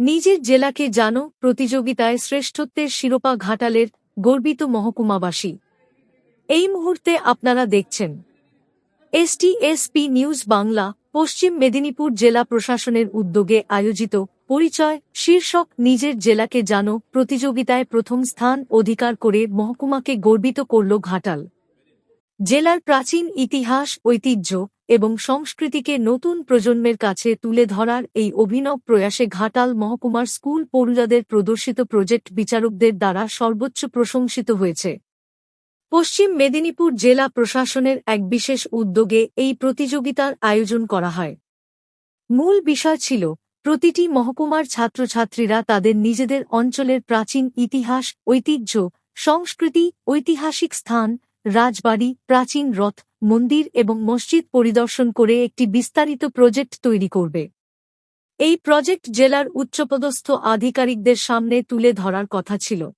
নিজের জেলাকে জানো, প্রতিযোগিতায় শ্রেষ্ঠত্বের শিরোপা ঘাটালের গর্বিত মহকুমাবাসী। এই মুহূর্তে আপনারা দেখছেন এসটিএসপি নিউজ বাংলা, পশ্চিম মেদিনীপুর জেলা প্রশাসনের উদ্যোগে আয়োজিত পরিচয় শীর্ষক নিজের জেলাকে জানো, প্রতিযোগিতায় প্রথম স্থান অধিকার করে মহকুমাকে গর্বিত করল ঘাটাল। জেলার প্রাচীন ইতিহাস, ঐতিহ্য এবং সংস্কৃতিকে নতুন প্রজন্মের কাছে তুলে ধরার এই অভিনব প্রয়াসে ঘাটাল মহকুমার স্কুল পড়ুয়াদের প্রদর্শিত প্রজেক্ট বিচারকদের দ্বারা সর্বোচ্চ প্রশংসিত হয়েছে। পশ্চিম মেদিনীপুর জেলা প্রশাসনের এক বিশেষ উদ্যোগে এই প্রতিযোগিতার আয়োজন করা হয়। মূল বিষয় ছিল, প্রতিটি মহকুমার ছাত্রছাত্রীরা তাদের নিজেদের অঞ্চলের প্রাচীন ইতিহাস, ঐতিহ্য, সংস্কৃতি, ঐতিহাসিক স্থান রাজবাড়ি, প্রাচীন রথ, মন্দির এবং মসজিদ পরিদর্শন করে একটি বিস্তারিত প্রজেক্ট তৈরি করবে। এই প্রজেক্ট জেলার উচ্চপদস্থ আধিকারিকদের সামনে তুলে ধরার কথা ছিল।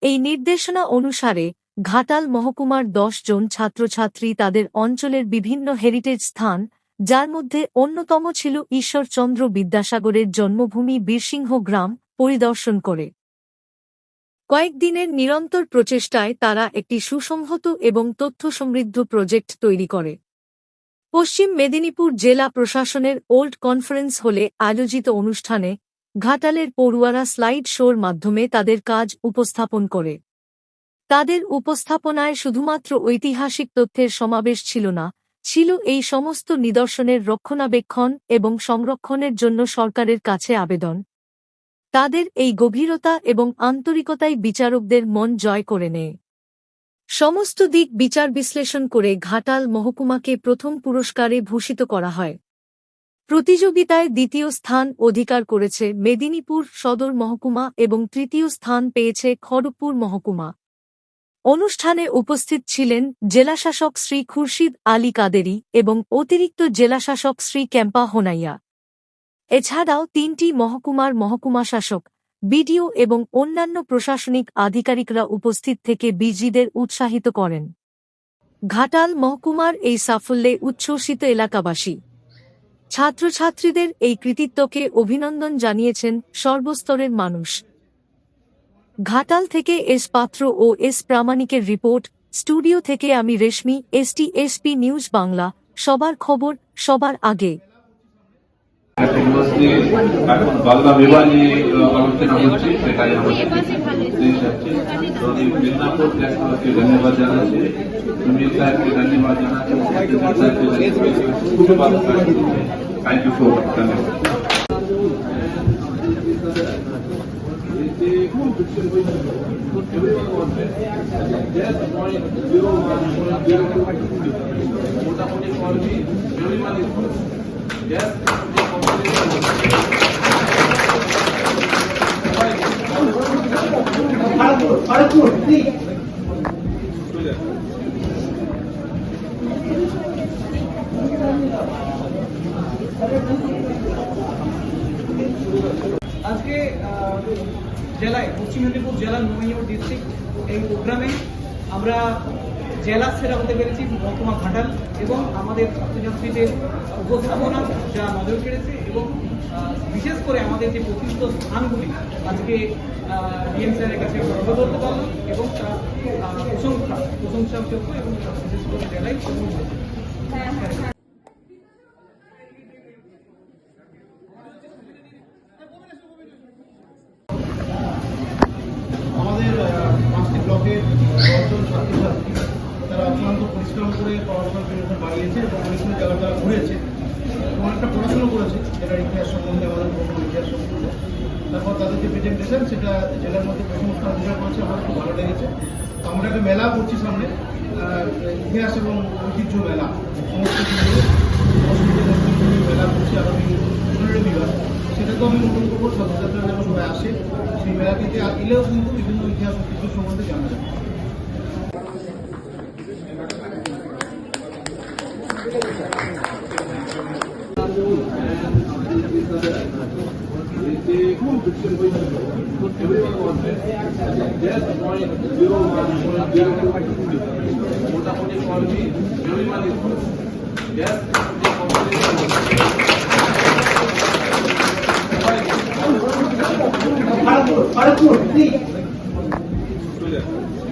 এই নির্দেশনা অনুসারে ঘাটাল মহকুমার দশ জন ছাত্রছাত্রী তাদের অঞ্চলের বিভিন্ন হেরিটেজ স্থান, যার মধ্যে অন্যতম ছিল ঈশ্বরচন্দ্র বিদ্যাসাগরের জন্মভূমি বীরসিংহ গ্রাম, পরিদর্শন করে। কয়েকদিনের নিরন্তর প্রচেষ্টায় তারা একটি সুসংহত এবং তথ্য সমৃদ্ধ প্রজেক্ট তৈরি করে। পশ্চিম মেদিনীপুর জেলা প্রশাসনের ওল্ড কনফারেন্স হলে আয়োজিত অনুষ্ঠানে ঘাটালের পড়ুয়ারা স্লাইড শোর মাধ্যমে তাদের কাজ উপস্থাপন করে। তাদের উপস্থাপনায় শুধুমাত্র ঐতিহাসিক তথ্যের সমাবেশ ছিল না, ছিল এই সমস্ত নিদর্শনের রক্ষণাবেক্ষণ এবং সংরক্ষণের জন্য সরকারের কাছে আবেদন। তাদের এই গভীরতা এবং আন্তরিকতাই বিচারকদের মন জয় করে নেয়। সমস্ত দিক বিচার বিশ্লেষণ করে ঘাটাল মহকুমাকে প্রথম পুরস্কারে ভূষিত করা হয়। প্রতিযোগিতায় দ্বিতীয় স্থান অধিকার করেছে মেদিনীপুর সদর মহকুমা এবং তৃতীয় স্থান পেয়েছে খড়গপুর মহকুমা। অনুষ্ঠানে উপস্থিত ছিলেন জেলাশাসক শ্রী খুরশিদ আলী কাদেরি এবং অতিরিক্ত জেলাশাসক শ্রী ক্যাম্পা হোনাইয়া। এছাড়াও তিনটি মহকুমার মহকুমা শাসক, বিডিও এবং অন্যান্য প্রশাসনিক আধিকারিকরা উপস্থিত থেকে বিজিদের উৎসাহিত করেন। ঘাটাল মহকুমার এই সাফল্যে উচ্ছ্বসিত এলাকাবাসী। ছাত্রছাত্রীদের এই কৃতিত্বকে অভিনন্দন জানিয়েছেন সর্বস্তরের মানুষ। ঘাটাল থেকে এস পাত্র ও এস প্রামাণিকের রিপোর্ট, স্টুডিও থেকে আমি Reshmi ST SP news Bangla, সবার খবর, সবার আগে। কন্টিনিউয়াসলি এখন বাংলা বিভাগ আলোচনা হচ্ছে সেটাই আমাদের উদ্দেশ আছে। তো মিদনাপুর প্রেস ক্লাবকে ধন্যবাদ মাচ ধন্যবাদ। আজকে আহ, জেলায় পশ্চিম মেদিনীপুর জেলার নৈনিয়র ডিস্ট্রিক্ট এই প্রোগ্রামে আমরা জেলা সেরা হতে পেরেছি মহকুমা ঘাটাল এবং আমাদের ছাত্রছাত্রীদের উপস্থাপনা যা নজর কেড়েছে এবং বিশেষ করে আমাদের যে প্রকৃত স্থানগুলি, আজকে ডিএম স্যারের কাছে গর্ব করতে পারলাম এবং তার প্রশংসা, প্রশংসাযোগ্য এবং বিশেষ করে জেলায় আমাদের পাঁচটি ব্লকের দশজন ছাত্রছাত্রী পরিশ্রম করে পড়াশোনার জন্য বাড়িয়েছে এবং বিভিন্ন জায়গা তারা ঘুরেছে এবং একটা পড়াশোনা করেছে, যেটা ইতিহাস সম্বন্ধে আমাদের বহু ইতিহাস সম্বন্ধে। তারপর তাদের যে প্রেজেন্টেশন সেটা জেলার মধ্যে প্রথম স্থান অধিকার করেছে, আমার খুব ভালো লেগেছে। আমরা একটা মেলা করছি সামনে ইতিহাস এবং ঐতিহ্য মেলা। সমস্ত মেলা করছি আগামী পনেরো বিভাগ। সেটাকেও আমি নতুন করব ছাত্রছাত্রীরা যেন সবাই আসে, সেই মেলাটিতে এলেও কিন্তু বিভিন্ন ইতিহাস ঐতিহ্য সম্বন্ধে জানা যাবে Yes. Kharagpur please Thank